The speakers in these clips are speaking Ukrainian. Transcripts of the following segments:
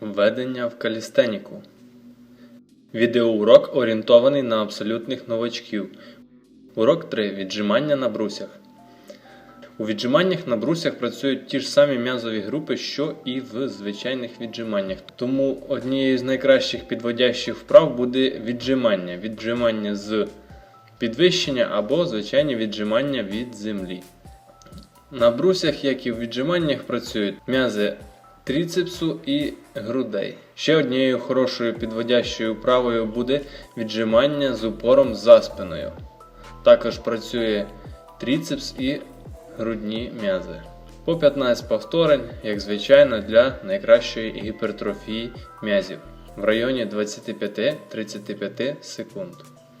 Введення в калістеніку. Відеоурок орієнтований на абсолютних новачків. Урок 3. Віджимання на брусях. У віджиманнях на брусях працюють ті ж самі м'язові групи, що і в звичайних віджиманнях. Тому однією з найкращих підводящих вправ буде віджимання. Віджимання з підвищення або звичайні віджимання від землі. На брусях, як і в віджиманнях, працюють м'язи тріцепсу і грудей. Ще однією хорошою підводящою вправою буде віджимання з упором за спиною. Також працює тріцепс і грудні м'язи. По 15 повторень, як звичайно, для найкращої гіпертрофії м'язів в районі 25-35 секунд.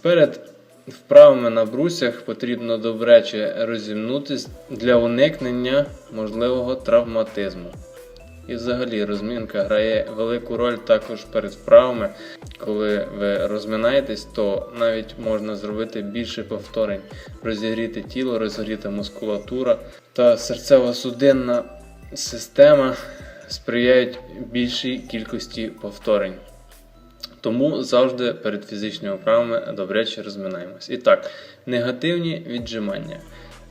Перед вправами на брусях потрібно добряче розімнутись для уникнення можливого травматизму. І взагалі розмінка грає велику роль також перед вправами. Коли ви розминаєтесь, то навіть можна зробити більше повторень, розігріти тіло, розігріти мускулатура та серцево-судинна система сприяють більшій кількості повторень. Тому завжди перед фізичними вправами добряче розминаємось. І так, негативні віджимання.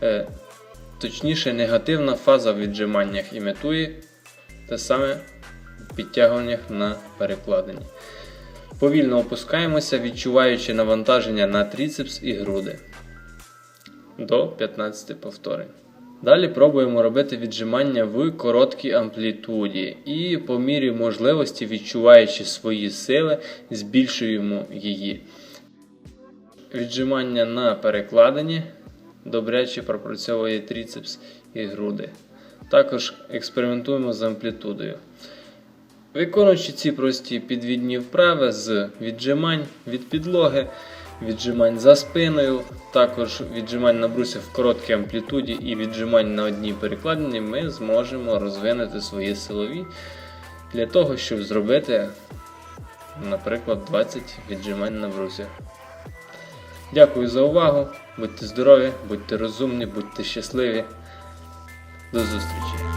Е, точніше, негативна фаза в віджиманнях імітує те саме в підтягуваннях на перекладині. Повільно опускаємося, відчуваючи навантаження на тріцепс і груди до 15 повторень. Далі пробуємо робити віджимання в короткій амплітуді і по мірі можливості, відчуваючи свої сили, збільшуємо її. Віджимання на перекладині добряче пропрацьовує тріцепс і груди. Також експериментуємо з амплітудою. Виконуючи ці прості підвідні вправи з віджимань від підлоги, віджимань за спиною, також віджимань на брусях в короткій амплітуді і віджимань на одній перекладині, ми зможемо розвинути свої силові для того, щоб зробити, наприклад, 20 віджимань на брусях. Дякую за увагу. Будьте здорові, будьте розумні, будьте щасливі. До зустрічі!